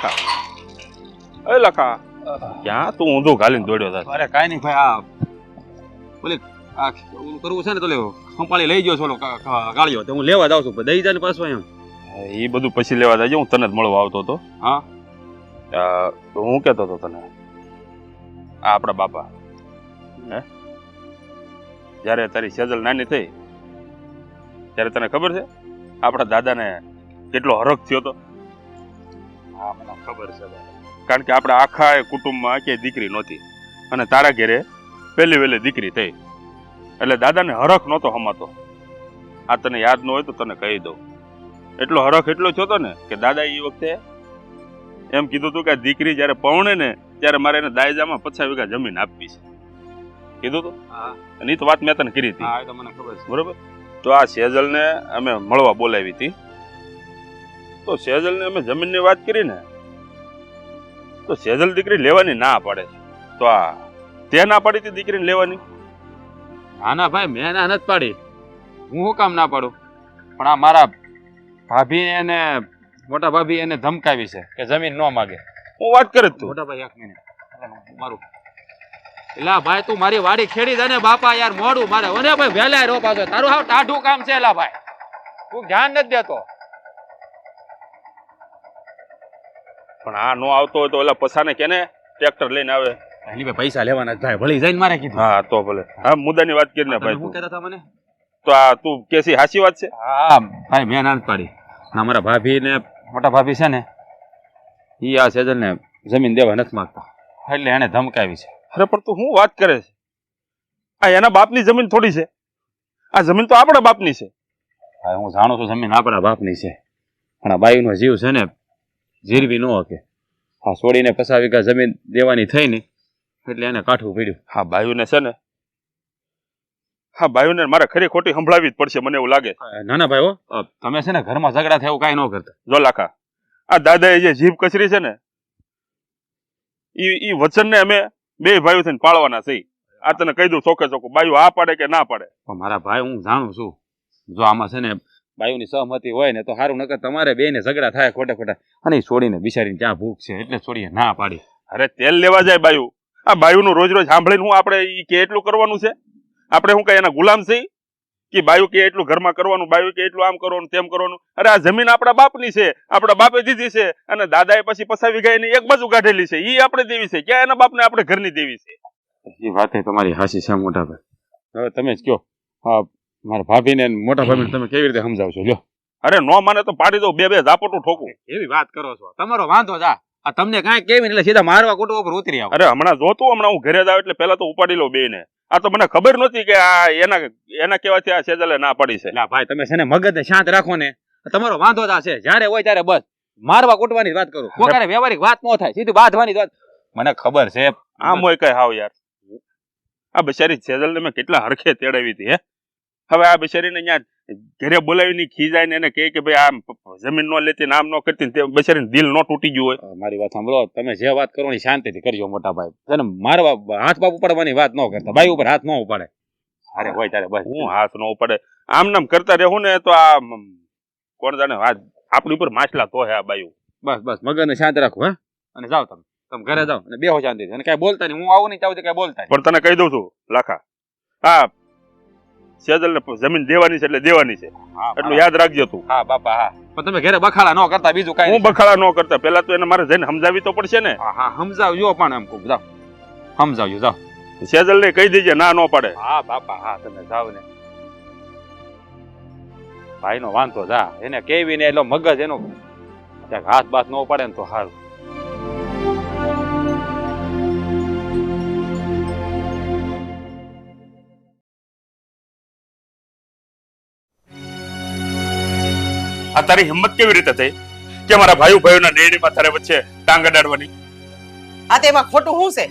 લખા. એ લખા. ક્યાં તું ઊંધું ઘાલીને દોડ્યો હતા અરે કાંઈ નહીં ભાઈ આ બોલે આ કરવું છે ને તો લેવો ખંપાળી લઈ ગયો છો ગાળિયો તો હું લેવા જાઉં છું દઈ જાય ને પાછો એમ. એ બધું પછી લેવા જાય હું તને જ મળવા આવતો હતો. હા. તો હું કહેતો હતો તને? આ આપણા બાપા. હે? જ્યારે તારી સેજલ નાની થઈ ત્યારે તને ખબર છે? આપણા દાદાને કેટલો હરખ થયો હતો. હા મને ખબર છે કારણ કે આપણે આખા એ કુટુંબમાં ક્યાંય દીકરી નહોતી. અને તારા ઘેરે પહેલી વહેલી દીકરી થઈ. એટલે દાદાને હરખ નહોતો હમાતો. આ તને યાદ ન હોય તો તને કહી દઉં. એટલો હરખ એટલો થયો હતો ને કે દાદા એ વખતે એમ કીધું હતું કે દીકરી જ્યારે પૌણે ને ત્યારે મારે એને દાયજામાં પચાસ વીઘા જમીન આપવી છે. કીધું હતું અને એ તો વાત મેં તને કરી હતી. મને ખબર છે. બરોબર? તો આ સેજલને અમે મળવા બોલાવી હતી. તો સેજલને અમે જમીનની વાત કરી ને તો સેજલ દીકરી લેવાની ના પાડે તો આ તે ના પાડી તી દીકરીને લેવાની? ના ના ભાઈ મેં ના નથી પાડી. હું શું કામ ના પાડું? પણ આ મારા ભાભી એને મોટા ભાભી એને ધમકાવી છે કે જમીન ન માગે. હું વાત કરે તું મોટા ભાઈ એક મિનિટ. મારું. એલા ભાઈ તું મારી વાડી ખેડી દે ને બાપા યાર મોડું મારે. ઓને ભાઈ વેલા રો પાછો. તારું હાવ ટાઢું કામ છે એલા ભાઈ. તું ધ્યાન નથી દેતો. પણ આ નો આવતો હોય તો ઓલા પસાને કેને ટ્રેક્ટર લઈને આવે. એની ભાઈ પૈસા લેવાના જ ભાઈ ભળી જઈને મારે કીધું. હા તો ભલે. હા મુદ્દાની વાત કરીને ભાઈ શું કહેતા હતા મને? તો આ તું કેસી હાસી વાત છે? હા ભાઈ મેં ના પાડી. ના મારા ભાભી ને મોટા ભાભી છે ને એ આ સેજલ ને જમીન દેવા નથી માંગતા. એટલે એને ધમકાવી છે. અરે પણ તું શું વાત કરે છે? આ એના બાપની જમીન થોડી છે. આ જમીન તો આપણા બાપની છે. હા હું જાણું છું જમીન આપણા બાપની છે. પણ આ બાઈનો જીવ છે ને જીરવી ન હકે. હા છોડીને પચાસ વીઘા જમીન દેવાની થઈ ને એટલે એને કાઠું પડ્યું. હા બાયુને છે ને હા બાયુને મારે ખરી ખોટી સંભળાવી જ પડશે મને એવું લાગે. નાના ભાઈ હો તમે છે ને ઘરમાં ઝઘડા થાય એવું કાંઈ ન કરતા. જો લાખા આ દાદાએ જે જીભ કચરી છે ને ઈ વચન વચનને અમે બે ભાઈઓ થઈને પાળવાના છે આ તને કહી દઉં ચોકે ચોખ્ખું બાયુ આ પાડે કે ના પાડે? મારા ભાઈ હું જાણું છું જો આમાં છે ને બાયુની સહમતી હોય ને તો સારું નકર તમારે બેને ઝઘડા થાય ખોટા ખોટા. અને છોડીને બિચારીને ત્યાં ભૂખ છે? એટલે છોડીએ ના પાડી અરે તેલ લેવા જાય બાયુ. આ બાયુનું રોજ રોજ સાંભળીને હું આપણે એ કે એટલું કરવાનું છે? આપણે શું કઈ એના ગુલામ છે કે બાયુ કે એટલું ઘરમાં કરવાનું બાયુ કે એટલું આમ કરવાનું તેમ કરવાનું? અરે આ જમીન આપણા બાપની છે આપણા બાપે દીધી છે અને દાદાએ પછી પસાવી ગઈ એક બાજુ કાઢેલી છે. એ આપણે દેવી છે. ક્યાં એના બાપને આપણે ઘરની દેવી છે? એ વાત તમારી હાસી છે મોટા ભાઈ. હવે તમે જ કયો હા મારા ભાભીને ને મોટા ભાભીને તમે કેવી રીતે સમજાવશો? જો અરે નો માને તો પાડી દઉં બે બે ઝાપટું ઠોકું. એવી વાત કરો છો. તમારો વાંધો જા. આ તમને કાંઈ કેવી એટલે સીધા મારવા કુટુંબ ઉપર ઉતરી આવો. અરે હમણાં જોતું હમણાં હું ઘરે જાવ એટલે પહેલા તો ઉપાડી લઉં બે ને આ તો મને ખબર નહોતી કે આ એના એના કહેવાથી આ સેજલે ના પડી છે. ના ભાઈ તમે છે ને મગજને શાંત રાખો ને. તમારો વાંધો જ આ છે. જ્યારે હોય ત્યારે બસ. મારવા કૂટવાની વાત કરું. કોઈ ક્યારે વ્યવહારિક વાત ન થાય. સીધી બાંધવાની વાત. મને ખબર છે. આમ હોય કઈ હાવ યાર. આ બિચારી સેજલ ને મેં કેટલા હરખે તેડાવી હતી હે? હવે આ બિચારીને અહીંયા ઘરે બોલાવીને ખીજાય ને એને કહે કે ભાઈ આમ જમીન નો લેતી ને આમ નો કરતી ને તે બિચારીને દિલ નો તૂટી ગયું હોય. મારી વાત સાંભળો તમે જે વાત કરો ને શાંતિથી કરજો મોટા ભાઈ. તને મારવા હાથ બાપ ઉપાડવાની વાત ન કરતા. ભાઈ ઉપર હાથ ન ઉપાડે. અરે હોય તારે ભાઈ હું હાથ નો ઉપાડે. આમ નામ કરતા રહેવું ને તો આ કોણ જાણે હાથ આપણી ઉપર માછલા તો હે આ બાયું. બસ બસ મગજને શાંત રાખો હે? અને જાઓ તમે. તમે ઘરે જાઓ અને બેહો શાંતિથી. અને કાંઈ બોલતા નહીં. હું આવું નહીં ચાવું કઈ બોલતા પણ તને કહી દઉં છું લાખા. હા સેજલ ને જમીન દેવાની છે એટલે દેવાની છે. એટલું યાદ રાખજો તું. હા બાપા હા. પણ તમે ઘરે બખાડા ન કરતા બીજું કાઈ હું બખાડા ન કરતા. પેલા તો એને મારે જઈને સમજાવી તો પડશે ને. હા સમજાવજો પણ એમ કહું. જાઓ. સમજાવજો જાઓ. સેજલ ને કહી દેજે ના ન પડે. હા બાપા હા તમે જાઓ ને. ભાઈ નો વાંધો જા. એને કેવી ને એટલો મગજ એનો હાથ બાથ ન પડે ને તો સારું આ તારી હિંમત કેવી રીતે થઈ? કે મારા ભાઈઓ ભાઈઓના નિર્ણયમાં તારે વચ્ચે ટાંગ અડાડવાની? આ તેમાં ખોટું શું છે?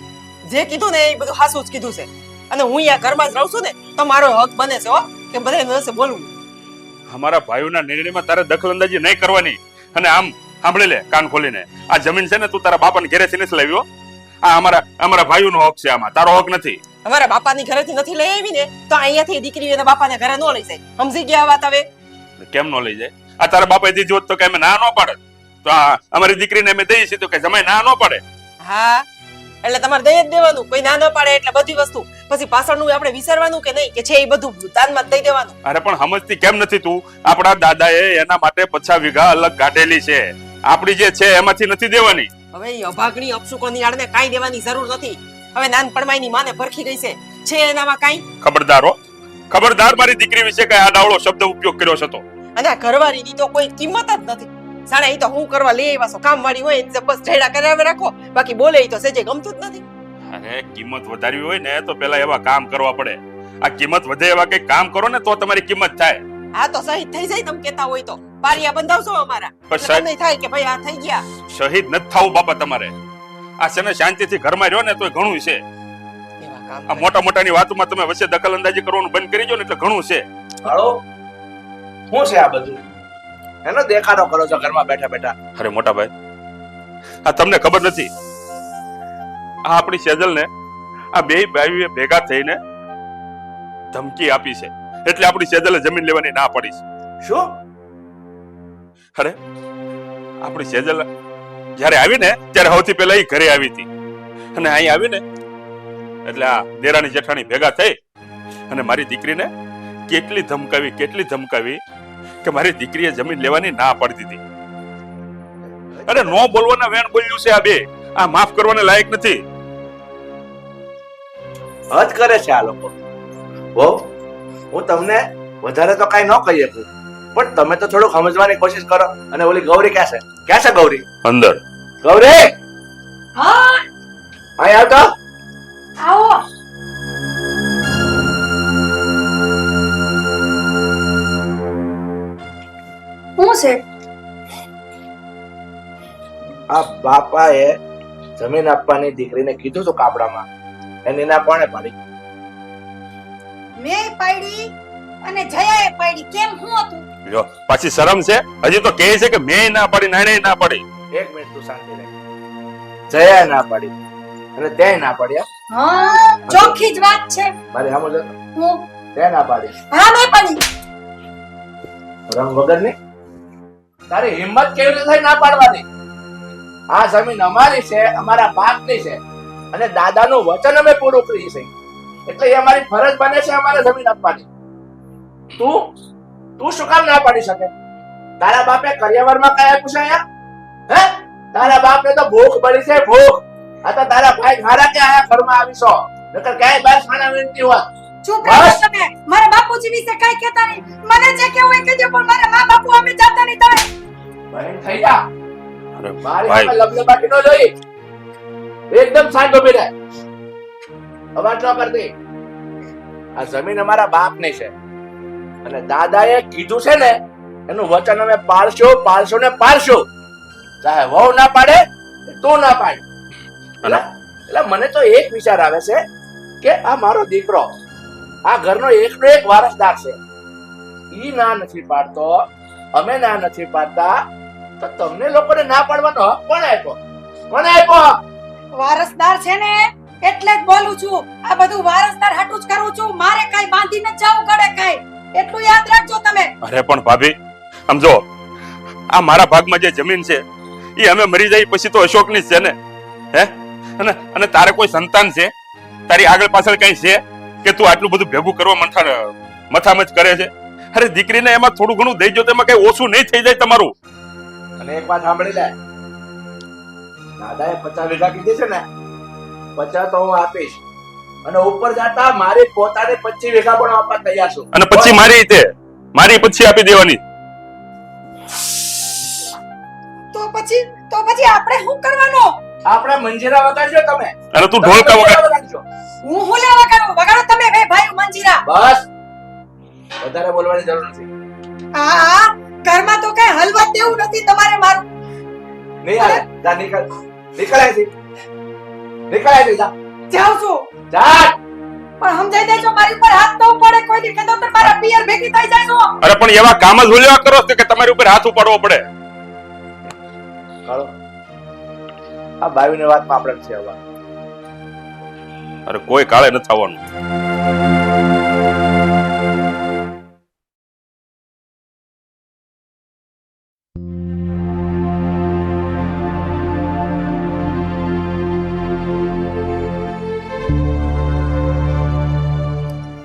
જે કીધું ને એ બધું હાસું જ કીધું છે. અને હું અહીંયા ઘરમાં જ રહું છું ને તો મારો હક બને છે હો. કે બધા નસે બોલવું અમારા ભાઈઓના નિર્ણયમાં તારે દખલઅંદાજી નહીં કરવાની. અને આમ સાંભળી લે કાન ખોલીને. આ જમીન છે ને તું તારા બાપાને ઘરેથી નથી લાવ્યો આ અમારા અમારા ભાઈઓનો હક છે આમાં. તારો હક નથી. અમારા બાપાની ઘરેથી નથી લઈ આવી ને તો અહીંયાથી દીકરી એના બાપાને ઘરે ન લઈ જાય. સમજી ગયા વાત હવે? કેમ ન લઈ જાય? આ તારા બાપા દીધી જોત તો કે અમે ના ન પાડે તો અમારી દીકરીને અમે દઈએ છીએ તો કે જમાઈ ના ન પડે. હા એટલે તમારે દઈ જ દેવાનું. કોઈ ના ન પાડે એટલે બધી વસ્તુ. પછી પાછળનું આપણે વિચારવાનું કે નહીં કે છે એ બધું દાનમાં દઈ દેવાનું. અરે પણ સમજતી કેમ નથી તું? આપણા દાદાએ એના માટે પચાસ વીઘા અલગ કાઢેલી છે. આપણી જે છે એમાંથી નથી દેવાની. હવે અભાગણી અપશુકોની આડને કાઈ દેવાની જરૂર નથી. હવે નાનપણમાં એની માને ભરખી ગઈ છે. છે એનામાં કાઈ? ખબરદાર ખબરદાર મારી દીકરી વિશે કઈ આ ડાવળો શબ્દ ઉપયોગ કર્યો છે તો. અને આ ઘરવાળીની તો કોઈ કિંમત જ નથી. સાણે એ તો હું કરવા લઈ આવ્યા છો કામવાળી હોય એટલે બસ ઢેડા કરાવે રાખો. બાકી બોલે તો સેજે ગમતું જ નથી. અરે કિંમત વધારવી હોય ને તો પેલા એવા કામ કરવા પડે. આ કિંમત વધે એવા કઈ કામ કરો ને તો તમારી કિંમત થાય. આ તો શહીદ થઈ જાય તમે કેતા હોય તો. પારિયા બંધાવશો અમારા. તમને થાય કે ભાઈ આ થઈ ગયા. શહીદ નથી થવું બાપા તમારે આ છે ને શાંતિથી ઘરમાં રહ્યો ને તો ઘણું છે. આ મોટા મોટાની વાતોમાં તમે વચ્ચે દખલ અંદાજી કરવાનું બંધ કરી દો ને એટલે ઘણું છે. હાલો? શું છે આ બધું? એનો દેખાડો કરો છો ઘરમાં બેઠા બેઠા. અરે મોટા ભાઈ આ તમને ખબર નથી. આ આપણી સેજલ ને આ બે ભાઈઓએ ભેગા થઈને ધમકી આપી છે. એટલે આપણી સેજલે જમીન લેવાની ના પડી છે. શું? અરે આપણી સેજલ જ્યારે આવી ને ત્યારે સૌથી પહેલા એ ઘરે આવી હતી. અને અહીં આવી ને એટલે આ દેરાણી જેઠાણી ભેગા થઈ અને મારી દીકરીને કેટલી ધમકાવી કેટલી ધમકાવી કે મારી દીકરીએ જમીન લેવાની ના પાડી દીધી. અરે નો બોલવાના વેણ બોલ્યું છે આ બે. આ માફ કરવાને લાયક નથી. હદ કરે છે આ લોકો. બહુ હું તમને વધારે તો કઈ ન કહી શકું. પણ તમે તો થોડુંક સમજવાની કોશિશ કરો અને ઓલી ગૌરી ક્યાં છે? ક્યાં છે ગૌરી? અંદર. ગૌરી! હા. અહીં આવતો? આવો. શું છે? આ બાપાએ જમીન આપવાની દીકરીને કીધું તો કાપડામાં. એને ના કોણે પાડી? મેં પાડી અને જયાએ પાડી. કેમ? હું હતું? જો પાછી શરમ છે? હજી તો કહે છે કે મેં ના પાડી નાણે ના પાડી. એક મિનિટ તું શાંતિ રહે. જયા ના પાડી અને તે ના પાડ્યા? હા? ચોખ્ખી જ વાત છે. મારે સામે હું. તે ના પાડી. હા મેં પાડી. રંગ વગરની? તારી હિંમત કેવી રીતે થઈ ના પાડવાની? આ જમીન અમારી છે, અમારા બાપની છે. અને દાદાનું વચન અમે પૂરું કરીએ છીએ. એટલે એ અમારી ફરજ બને છે અમારે જમીન આપવાની. તું તું શું કામ ના પાડી શકે? તારા બાપે કરિયાવરમાં કઈ આપ્યું છે અહીંયા? હે? તારા બાપને તો ભૂખ પડી છે, ભૂખ. આ તો તારા ભાઈ મારા કે આયા ઘરમાં આવીશો? નકર ક્યાંય બાર ખાના વિનંતી હોત રહો તમે મારા બાપુજી વિશે કઈ કહેતા નહીં. મને જે કેવું એ કહેજો પણ મારા મા બાપુ અમે જાતા નહીં તમે બહેન થઈ જા. અરે ભાઈ. લબલબાટી નો જોઈ. એકદમ શાંત ઊભી રહે અવાજ ન કરતી. આ જમીન અમારા બાપની છે. અને દાદાએ કીધું છે ને એનું વચન અમે પાળશો પાળશો ને પાળશો. ચાહે વહુ ના પાડે તું ના પાડ. એટલે મને તો એક વિચાર આવે છે કે આ મારો દીકરો આ ઘરનો એકનો એક વારસદાર છે. ઈ ના નથી પાડતો અમે ના નથી પાડતા તો તમને લોકોને ના પાડવાનો હક કોણ આપ્યો? કોણ આપ્યો? વારસદાર છે ને એટલે જ બોલું છું. આ બધું વારસદાર હાટું જ કરું છું. મારે કઈ બાંધીને જ જવું ગડે કઈ. એટલું યાદ રાખજો તમે. અરે પણ ભાભી સમજો આ મારા ભાગમાં જે જમીન છે એ અમે મરી જાય પછી તો અશોકની જ છે ને. હે? અને અને તારે કોઈ સંતાન છે? તારી આગળ પાછળ કઈ છે? કે તું આટલું બધું ભેગું કરવા મથા મથામત કરે છે? અરે દીકરીને એમાં થોડું ઘણું દઈ જો તો કઈ ઓછું નહીં થઈ જાય તમારું. અને એક વાત સાંભળી લે. દાદાએ પચાસ વીઘા કીધી છે ને પચાસ તો હું આપીશ. અને ઉપર જાતા મારી પોતાની પચીસ વીઘા પણ આપવા તૈયાર છું. અને પછી મારી રીતે મારી પછી આપી દેવાની. તો પછી તો પછી આપણે શું કરવાનું? આપણે મંજીરા વગાડજો તમે. અરે તું ઢોલકા વગાડજો. હું હું લેવા વગાડું? વગાડો તમે બે ભાઈ મંજીરા. બસ. વધારે બોલવાની જરૂર નથી. આ આ ઘરમાં તો કઈ હલવા દેવું નથી તમારે મારું. નહીં આવે જા નીકળ. નીકળ આવી નીકળ આવી જા. જાઉં છું. જા. પણ સમજાઈ દેજો મારી ઉપર હાથ ન પડે. કોઈ દી કહેતો તો મારા પિયર ભેગી થઈ જાય તો અરે પણ એવા કામ જ બોલ્યા કરો છો કે તમારી ઉપર હાથ ઉપાડવો પડે. હાલો. આ બાવીની વાતમાં આપણે છે હવે. અરે કોઈ કાળે નથી આવવાનું.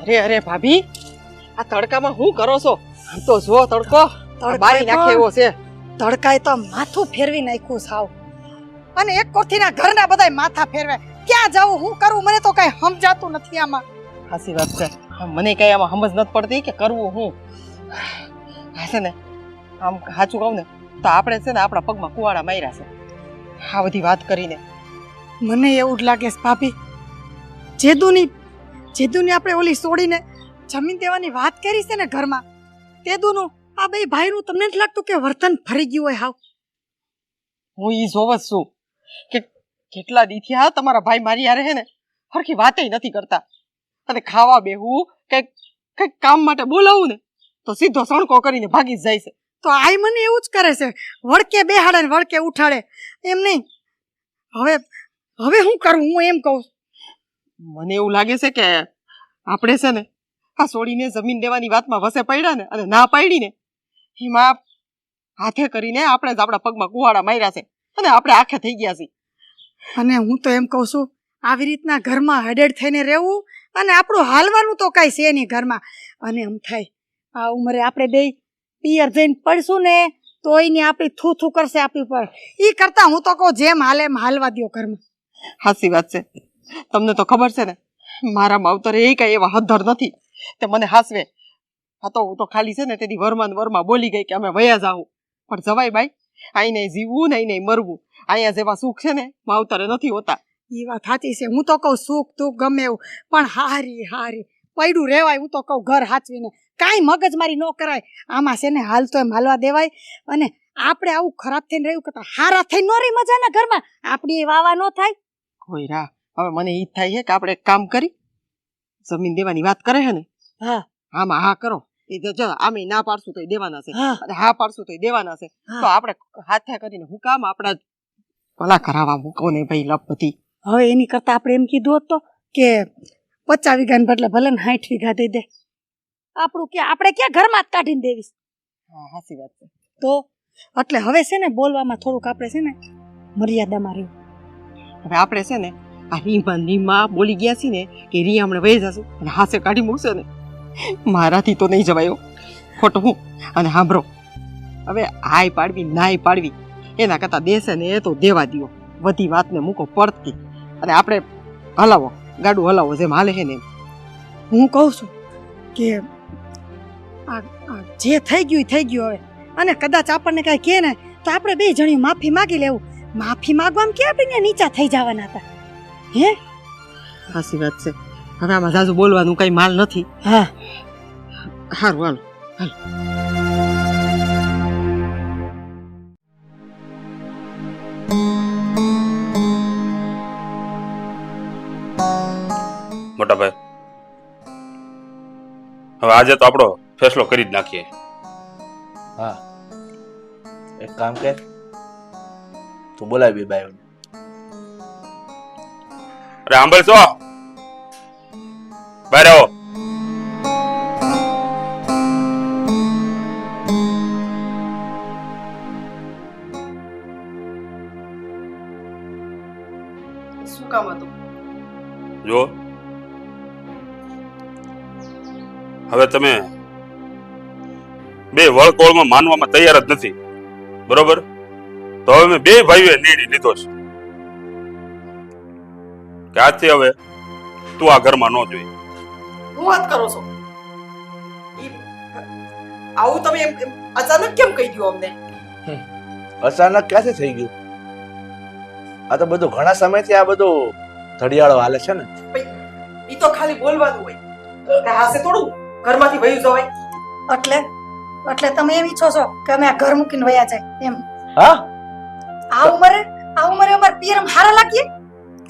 અરે અરે ભાભી આ તડકામાં શું કરો છો? તો જો તડકો. બારી નાખે એવો છે. તડકાએ તો માથું ફેરવી નાખ્યું સાવ. અને એક કોઠીના ઘરના બધાય માથા ફેરવે. ક્યાં જાવું હું કરું? મને તો કઈ સમજાતું નથી આમાં. હાસી વાત છે. મને કઈ આમાં સમજ નથી પડતી કે કરવું હું. હા છે ને આમ સાચું કહું ને તો આપણે છે ને આપણા પગમાં કુવાડા માર્યા છે. આ બધી વાત કરીને. મને એવું જ લાગે છે ભાભી. જેદુની જેદુની આપણે ઓલી છોડીને જમીન દેવાની વાત કરી છે ને ઘરમાં તેદુનું આ બે ભાઈનું તમને નથી લાગતું કે વર્તન ફરી ગયું હોય હાવ? હું ઈ જોવ છું. કે કેટલા દીથી તમારા ભાઈ મારી હારે હે ને, હરખી વાતે નથી કરતા. અને ખાવા બેહવું કંઈક કંઈક કામ માટે બોલાવું ને, તો સીધો સણકો કરીને ભાગી જ જાય છે. તો આઈ મને એવું જ કરે છે, વળકે બેહાડે ને વળકે ઉઠાડે. એમ નહીં. હવે હવે હું કરું? હું એમ કહું. મને એવું લાગે છે કે આપણે છે ને, આ છોડીને જમીન દેવાની વાતમાં વસે પડ્યા ને અને ના પાડી ને, એમાં હાથે કરીને આપણે જ આપણા પગમાં કુવાડા માર્યા છે. અને આપણે આખે થઈ ગયા છીએ. અને હું તો એમ કહું છું આવી રીતના ઘરમાં હડેડ થઈને રહેવું અને આપણું હાલવાનું તો કાંઈ છે નહીં ઘરમાં. અને એમ થાય આ ઉંમરે આપણે બે પિયર જઈને પડશું ને તો એને આપણી થૂ થૂ કરશે આપણી પર. એ કરતાં હું તો કહું જેમ હાલે એમ હાલવા દ્યો ઘરમાં. હાસી વાત છે. તમને તો ખબર છે ને મારા માવતરે એ કાંઈ એવા હદ્ધર નથી તે મને હાસવે. હા તો હું તો ખાલી છે ને તેથી વરમાં વરમાં બોલી ગઈ કે અમે વયા જાઉં. પણ જવાય બાઈ અહીં નહીં જીવવું નહીં નહીં મરવું. અહીંયા જેવા સુખ છે ને માવતરે નથી હોતા. એ વાત સાચી છે. હું તો કહું સુખ દુઃખ ગમે એવું પણ હારી હારી. પૈડું રહેવાય હું તો કહું ઘર હાચવીને કાંઈ મગજમારી ન કરાય. આમાં છે ને હાલ તો એમ હાલવા દેવાય. અને આપણે આવું ખરાબ થઈને રહ્યું કરતા હારા થઈ ન રહી મજાના ઘરમાં. આપણી એ વાવા ન થાય. કોઈ રા હવે મને ઈ થાય છે કે આપણે એક કામ કરી જમીન દેવાની વાત કરે છે ને? હા. આમાં હા કરો. એ તો જો આમે ના પાડશું તો દેવાના છે. હા. અને હા પાડશું તો દેવાના છે. તો આપણે હાથે કરીને હું કામ આપણા ભલા કરાવવા મૂકો ને ભાઈ લપ હવે એની કરતા આપણે એમ કીધું હતું તો કે પચાસ વીઘાને બદલે ભલે ને સાઠ વીઘા દઈ દે. આપણું કે આપણે ક્યાં ઘરમાં જ કાઢીને દેવીશ? હા સાચી વાત છે. તો એટલે હવે છે ને બોલવામાં થોડુંક આપણે છે ને મર્યાદામાં રહ્યું હવે આપણે છે ને આ રીમા નીમા બોલી ગયા છીએ ને કે રી હમણાં વહી જશું અને હાથે કાઢી મૂકશે ને. મારાથી તો નહીં જવાયો. ખોટું હું. અને સાંભળો. હવે હાય પાડવી નાય પાડવી એના કરતાં દેશે ને એ તો દેવા દ્યો. બધી વાતને મૂકો પડતી. અને આપણે હલાવો. ગાડું હલાવો જેમ હાલે છે ને હું કહું છું કે આ આ જે થઈ ગયું થઈ ગયું હવે. અને કદાચ આપણને કાંઈ કહે ને તો આપણે બે જણી માફી માગી લેવું. માફી માગવામાં કે આપણે નીચા થઈ જવાના હતા? હે? સાચી વાત છે. હવે આમાં જાજુ બોલવાનું કઈ માલ નથી. હા. સારું હાલો મોટા ભાઈ હવે આજે તો આપણો ફેસલો કરી જ નાખીએ. હા. એક કામ કર તું બોલાવી બાયો અરે આંબળ છો? બહાર શું કામ હતું? જો. હવે તમે બે વળકોળમાં માનવામાં તૈયાર જ નથી. બરોબર? તો હવે મેં બે ભાઈઓએ નિર્ણય લીધો છે. કે આજથી હવે તું આ ઘરમાં ન જોઈ હું વાત કરો છો? આવું તમે એમ અચાનક કેમ કહી દીધું અમને? અચાનક ક્યાંથી થઈ ગયું? આ તો બધું ઘણા સમયથી આ બધું ઘડિયાળો હાલે છે ને. ઈ તો ખાલી બોલવાનું હોય. ને હાસે થોડું ઘરમાંથી વયું જવાય. એટલે એટલે તમે એમ ઈચ્છો છો કે અમે આ ઘર મૂકીને વયા જાય એમ? હા? આ ઉંમરે આ ઉંમરે અમારે પિયરમ હારા લાગીએ?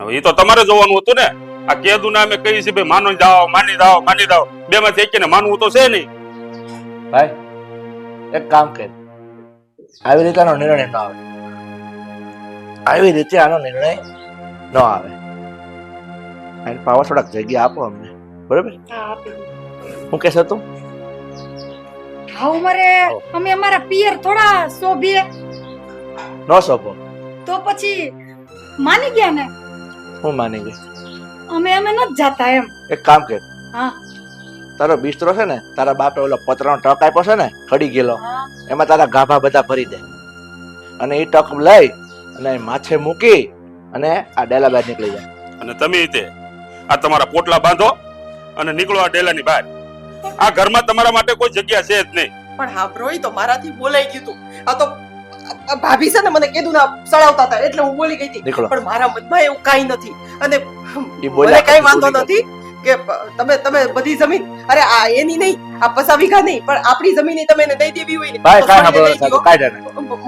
હવે એ તો તમારે જોવાનું હતું ને. આ કેદુ ના અમે કહી છે ભાઈ માનો જાઓ માની જાઓ માની જાઓ. બે માંથી એક માનવું તો છે નહીં. ભાઈ એક કામ કર. આવી રીતે આનો નિર્ણય ન આવે. આવી રીતે આનો નિર્ણય ન આવે. અને પાવા થોડાક જગ્યા આપો અમને. બરાબર? હા આપી હું કહેશો તું હા અમારે અમે અમારા પિયર થોડા શોભીએ. ન સોંપો તો પછી માની ગયા ને? હું માની ગઈ અમે અમે નથી જાતા એમ. એક કામ કર. હા. તારો બિસ્તરો છે ને તારા બાપે ઓલો પતરાનો ટક આપ્યો છે ને ખડી ગયેલો એમાં તારા ગાભા બધા ભરી દે. અને એ ટક લઈ અને માથે મૂકી અને આ ડેલા બહાર નીકળી જાય અને તમે તે આ તમારા પોટલા બાંધો અને નીકળો આ ડેલાની બહાર. આ ઘરમાં તમારા માટે કોઈ જગ્યા છે જ નહીં. પણ હા તો મારાથી બોલાઈ ગયું તું. આ તો આ ભાભી છે ને મને કીધું ના સળાવતા હતા એટલે હું બોલી ગઈ હતી. પણ મારા મનમાં એવું કાંઈ નથી. અને મને કઈ વાંધો નથી કે તમે તમે બધી જમીન અરે આ એની નહીં આ પસા વીઘા નહીં પણ આપણી જમીન તમે એને દઈ દેવી હોય ને ભાઈ કાઈ સાંભળો. કાંઈ.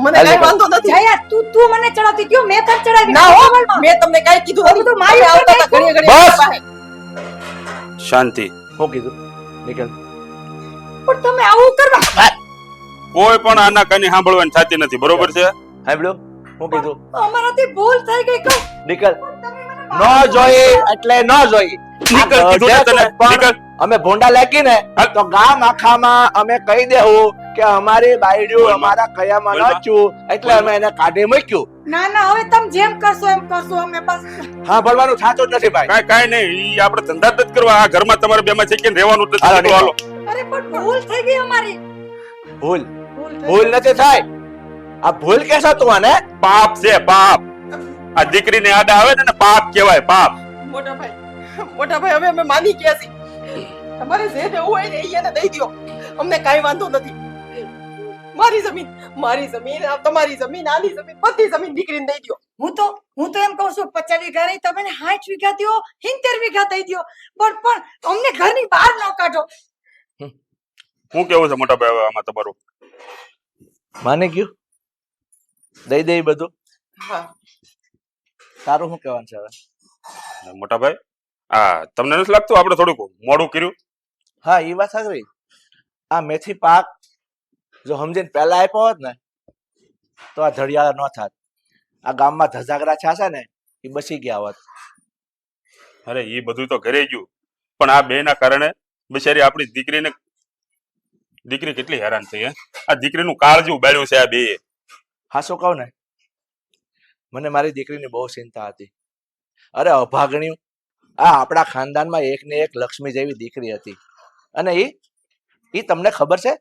મને કઈ વાંધો નથી. જયા તું તું મને ચડાવતી કયો મેં તને ચડાવી ના હો મેં તમને કઈ કીધું નથી. તો મારી આવતા હતા ઘડીએ બસ! શાંતિ. શું કીધું? નીકળ. પણ તમે આવું કરવા. કોઈ પણ આના કની સાંભળવાની થતી નથી. બરોબર છે? સાંભળો હું કીધું. અમારાથી ભૂલ થઈ ગઈ કઈ નીકળ ન જોઈ એટલે ન જોઈ. નીકળ કીધું તને? નીકળ અમે ભોંડા લાગી ને તો ગામ આખામાં અમે કહી દેવું કે અમારી બાયડીઓ અમારા કયામાં. નચ્યું એટલે અમે એને કાઢી મૂક્યું. ના ના હવે તમે જેમ કરશો એમ કરશો અમે બસ હા ભરવાનું થાતો જ નથી ભાઈ. કાંઈ કાઈ નહીં ઈ આપણે ધંધા જ કરવા આ ઘરમાં તમારે બેમાં છે કે રહેવાનું જ નથી. હાલો. અરે પણ ભૂલ થઈ ગઈ અમારી. ભૂલ. ભૂલ નથી થાય. આ ભૂલ કેસો તું આને? પાપ છે પાપ. આ દીકરીને આડા આવે ને પાપ કહેવાય પાપ. મોટા ભાઈ મોટા ભાઈ હવે અમે માની ગયા છીએ. તમારે જે દેવું હોય ને એ એને દઈ દો અમને કાઈ વાંધો નથી. મારી જમીન મારી જમીન તમારી જમીન આની જમીન બધી જમીન દીકરીને દઈ દો હું તો હું તો એમ કહું છું પચાસ વીઘા રહી તમે સાઠ વીઘા દ્યો સિત્તેર વીઘા દઈ દ્યો. પણ પણ અમને ઘરની બહાર ન કાઢો. હું કેવું છે મોટા ભાઈ આમાં તમારું? માની ગયું? દઈ દઈ બધું? હા. તારું શું કહેવાનું છે હવે? મોટાભાઈ હા આ તમને નથી લાગતું આપણે થોડુંક મોડું કર્યું? હા એ વાત સાચી. આ મેથી પાક જો સમજીને પહેલા આપ્યો હોત ને તો આ ધડિયાળા ન થાત. આ ગામમાં ધજાગરા છાશે ને એ બસી ગયા હોત. અરે એ બધું તો ઘરે ગયું. પણ આ બે ના કારણે બિચારી આપણી દીકરીને દીકરી કેટલી હેરાન થઈ હે? આ દીકરીનું કાળજી ઉભાડ્યું છે આ બે હા શું કહું ને? મને મારી દીકરીની બહુ ચિંતા હતી. અરે અભાગણ્યું આ આપણા ખાનદાનમાં એક ને એક લક્ષ્મી જેવી દીકરી હતી. અને એ એ તમને ખબર છે?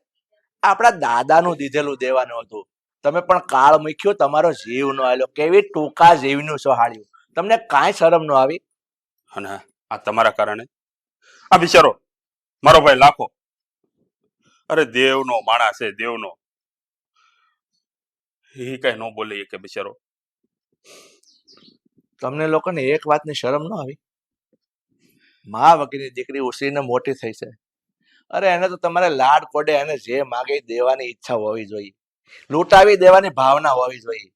આપણા દાદાનું દીધેલું દેવાનું હતું. તમે પણ કાળ મૂક્યો તમારો જીવ નો આવેલો કેવી ટૂંકા જીવનું સોહાડ્યું તમને કાંઈ શરમ ન આવી? અને આ તમારા કારણે? આ બિચારો મારો ભાઈ લાખો અરે, દેવનો માણસ છે, દેવનો. એ કઈ ન બોલે કે બિચારો. તમને લોકોને એક વાતની શરમ ન આવી? મા વગરની દીકરી ઉછરીને મોટી થઈ છે. અરે, એને તો તમારે લાડ કોડે એને જે માગે દેવાની ઈચ્છા હોવી જોઈએ. લૂંટાવી દેવાની ભાવના હોવી જોઈએ.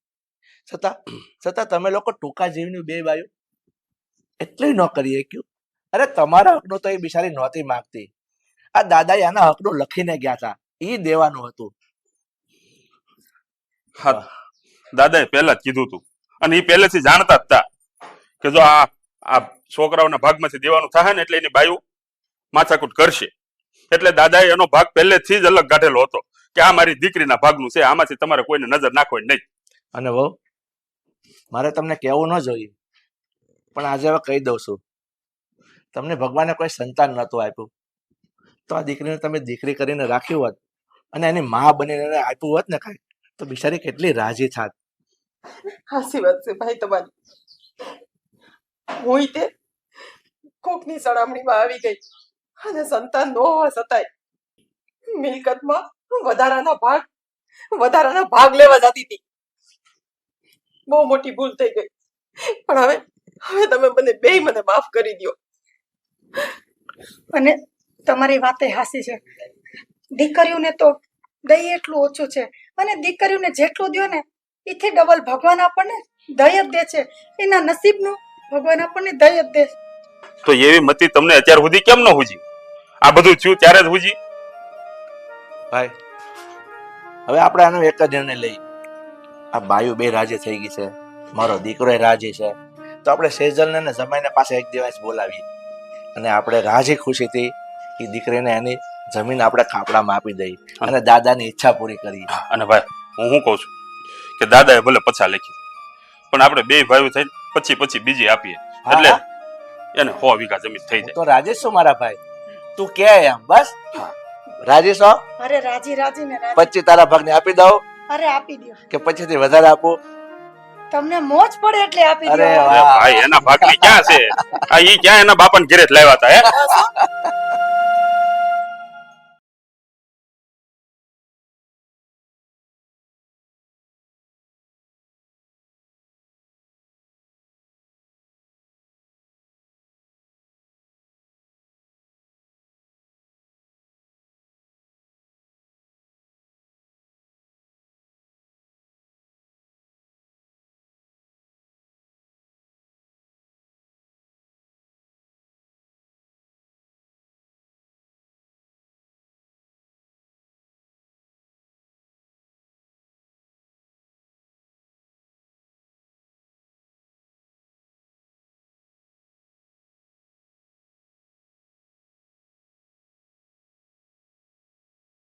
છતાં છતાં તમે લોકો ટૂંકા જીવની બે બાયો. એટલું ન કરી શક્યું. અરે, તમારા હકનું તો એ બિચારી નહોતી માંગતી. આ દાદાએ એના હકનું લખીને ગયા હતા એ દેવાનું હતું. હા. દાદાએ પહેલા જ કીધું હતું અને એ પહેલેથી જાણતા જ હતા કે જો આ આ છોકરાઓના ભાગમાંથી દેવાનું થાય ને એટલે એની બાયુ માથાકૂટ કરશે. એટલે દાદાએ એનો ભાગ પહેલેથી જ અલગ કાઢેલો હતો કે આ મારી દીકરીના ભાગનું છે આમાંથી તમારે કોઈને નજર નાખવાની નહીં. અને વહુ મારે તમને કહેવું ન જોઈએ પણ આજે હવે કહી દઉં છું. તમને ભગવાને કોઈ સંતાન નહોતું આપ્યું. તો આ દીકરીને તમે દીકરી કરીને રાખ્યું હોત અને એની મા બનીને આપ્યું હોત ને કાંઈ તો બિચારી કેટલી રાજી થાત. હાસી વાત છે ભાઈ તમારી. હું તે કોકની સળામણીમાં આવી ગઈ. અને સંતાન નો હોવા છતાંય મિલકતમાં વધારાના ભાગ વધારાના ભાગ લેવા જતી હતી. બહુ મોટી ભૂલ થઈ ગઈ. પણ હવે હવે તમે મને બેય મને માફ કરી દ્યો. અને તમારી વાતે હાસી છે. દીકરીઓને તો દહીં એટલું ઓછું છે. અને દીકરીઓને જેટલું દ્યો ને એથી ડબલ ભગવાન આપણને દય જ દે છે. એના નસીબનું ભગવાન આપણને દય જ દે છે. તો એવી મતી તમને અત્યાર સુધી કેમ ન હુજી? આ બધું થયું ત્યારે જ હુજી? ભાઈ હવે આપણે આનો એક જ નિર્ણય લઈ આ બાયુ બે રાજી થઈ ગઈ છે. મારો દીકરો રાજી છે. તો આપણે સેજલને ને જમાઈને પાસે એક દિવસ બોલાવીએ. અને આપણે રાજી ખુશીથી એ દીકરીને એની જમીન આપણે ખાપડામાં આપી દઈએ અને દાદાની ઈચ્છા પૂરી કરી. અને ભાઈ હું શું કહું છું કે દાદાએ ભલે પછા લખી પણ આપણે બે ભાઈઓ થઈ પછી પછી બીજી આપીએ. એટલે એને સો વીઘા જમીન થઈ જાય. તો રાજેશો મારા ભાઈ. તું કે એમ બસ? રાજેશ અરે રાજી રાજી ને રાજી. પછી તારા ભાગને આપી દઉં? અરે આપી દો કે પછીથી વધારે આપો? તમને મોજ પડે એટલે આપી દો અરે ભાઈ એના ભાગની ક્યાં છે? આ ઈ ક્યાં એના બાપાને ઘેરે જ લાવ્યા હતા હે?